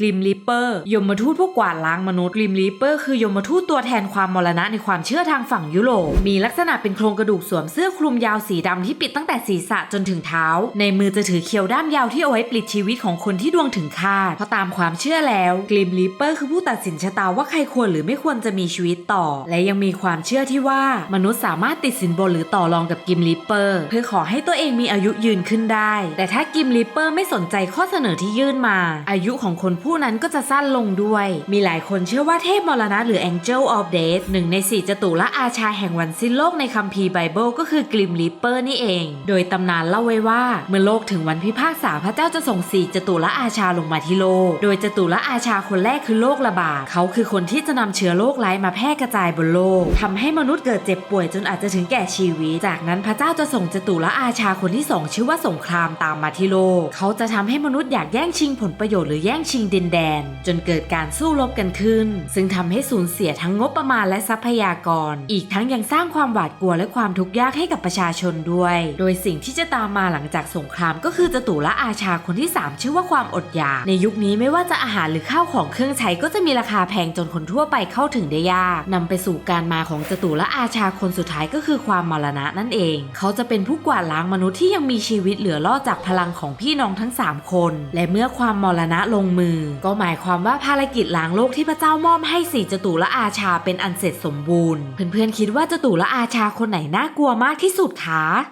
กริมลิปเปอร์ยมทูตผู้กวาดล้างมนุษย์กริมลิปเปอร์คือยมทูตตัวแทนความมรณะในความเชื่อทางฝั่งยุโรป มีลักษณะเป็นโครงกระดูกสวมเสื้อคลุมยาวสีดำที่ปิดตั้งแต่ศีรษะจนถึงเท้า ในมือจะถือเขียวด้ามยาวที่เอาไว้ปลิดชีวิตของคนที่ดวงถึงคาดเพราะตามความเชื่อแล้วกริมลิปเปอร์คือผู้ตัดสินชะตาว่าใครควรหรือไม่ควรจะมีชีวิตต่อ และยังมีความเชื่อที่ว่า มนุษย์สามารถติดสินบนหรือต่อรองกับกิมลิปเปอร์เพื่อขอให้ตัวเองมีอายุยืนขึ้นได้ แต่ถ้ากิมลิปเปอร์ไม่สนใจข้อเสนอที่ยื่นมา อายุของคนผู้นั้นก็จะสั้นลงด้วย มีหลายคนเชื่อว่าเทพมรณะหรือ Angel of Death หนึ่งในสี่จตุละอาชาแห่งวันสิ้นโลกในคัมภีร์ไบเบิลก็คือกริมลิปเปอร์นี่เอง โดยตำนานเล่าไว้ว่า เมื่อโลกถึงวันพิพากษาพระเจ้าจะส่งสี่จตุละอาชาลงมาที่โลก โดยจตุละอาชาคนแรกคือโรคระบาดเขาคือคนที่จะนำเชื้อโรคร้ายมาแพร่กระจายบนโลกทำให้มนุษย์เกิดเจ็บป่วยจนอาจจะถึงแก่ชีวิต จากนั้นพระเจ้าจะส่งจตุละอาชาคนที่สองชื่อว่าสงครามตามมาที่โลก เขาจะทำให้มนุษย์อยากแย่งชิงผลประโยชน์หรือแย่งชิงดินแดน จนเกิดการสู้รบกันขึ้น ซึ่งทำให้สูญเสียทั้งงบประมาณและทรัพยากร อีกทั้งยังสร้างความหวาดกลัวและความทุกข์ยากให้กับประชาชนด้วย โดยสิ่งที่จะตามมาหลังจากสงครามก็คือจตุละอาชาคนที่ 3 ชื่อว่าความอดอยาก ในยุคนี้ไม่ว่าจะอาหารหรือข้าวของเครื่องใช้ก็จะมีราคาแพงจนคนทั่วไปเข้าถึงได้ยากนำไปสู่การมาของจตุละอาชาคนสุดท้ายก็คือความมรณะนั่นเอง เขาจะเป็นผู้กวาดล้างมนุษย์ที่ยังมีชีวิตเหลือรอดจากพลังของพี่น้องทั้ง 3 คน และเมื่อความมรณะลงมือก็หมายความว่าภารกิจล้างโลกที่พระเจ้ามอบให้สี่จตุละอาชาเป็นอันเสร็จสมบูรณ์ เพื่อนๆคิดว่าจตุละอาชาคนไหนน่ากลัวมากที่สุดคะ